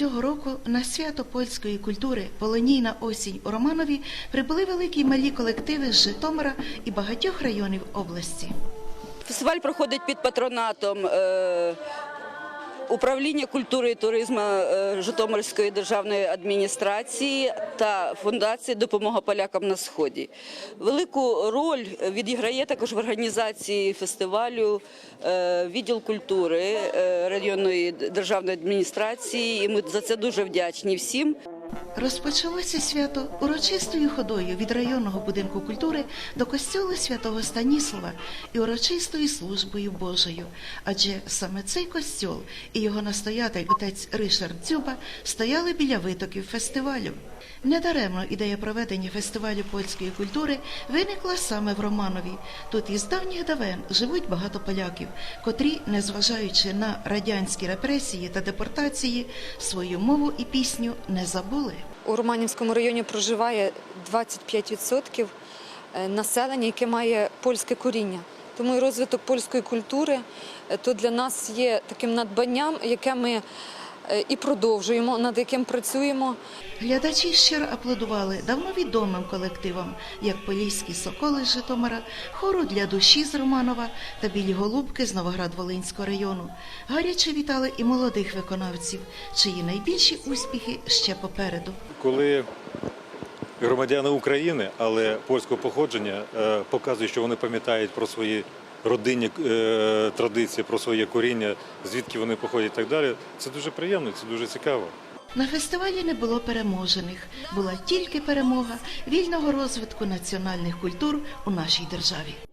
Цього року на свято польської культури Полонійна осінь у Романові прибули великі й малі колективи з Житомира і багатьох районів області. Фестиваль проходить під патронатом е, управління культури і туризму е, Житомирської державної адміністрації та фундації Допомога полякам на сході. Велику роль відіграє також в організації фестивалю е, відділ культури е, районної державної адміністрації. І ми за це дуже вдячні всім. Розпочалося свято урочистою ходою від районного будинку культури до костьолу святого Станіслава і урочистою службою Божою. Адже саме цей костьол і його настоятель отець Ришард Дзюба стояли біля витоків фестивалю. Недаремно ідея проведення фестивалю польської культури виникла саме в Романові. Тут із давніх давен живуть багато поляків, котрі, незважаючи на радянські репресії та депортації, свою мову і пісню не забули. У Романівському районі проживає 25% населення, яке має польське коріння. Тому і розвиток польської культури е, то для нас є таким надбанням, яке ми е, і продовжуємо, над яким працюємо. Глядачі щиро аплодували давно відомим колективам, як Поліські соколи з Житомира, хору для душі з Романова та білі голубки з Новоград-Волинського району. Гаряче вітали і молодих виконавців, чиї найбільші успіхи ще попереду. коли громадяни України, але польського походження, е, показують, що вони пам'ятають про свої родинні е, традиції, про своє коріння, звідки вони походять і так далі. Це дуже приємно, це дуже цікаво. На фестивалі не було переможених, була тільки перемога вільного розвитку національних культур у нашій державі.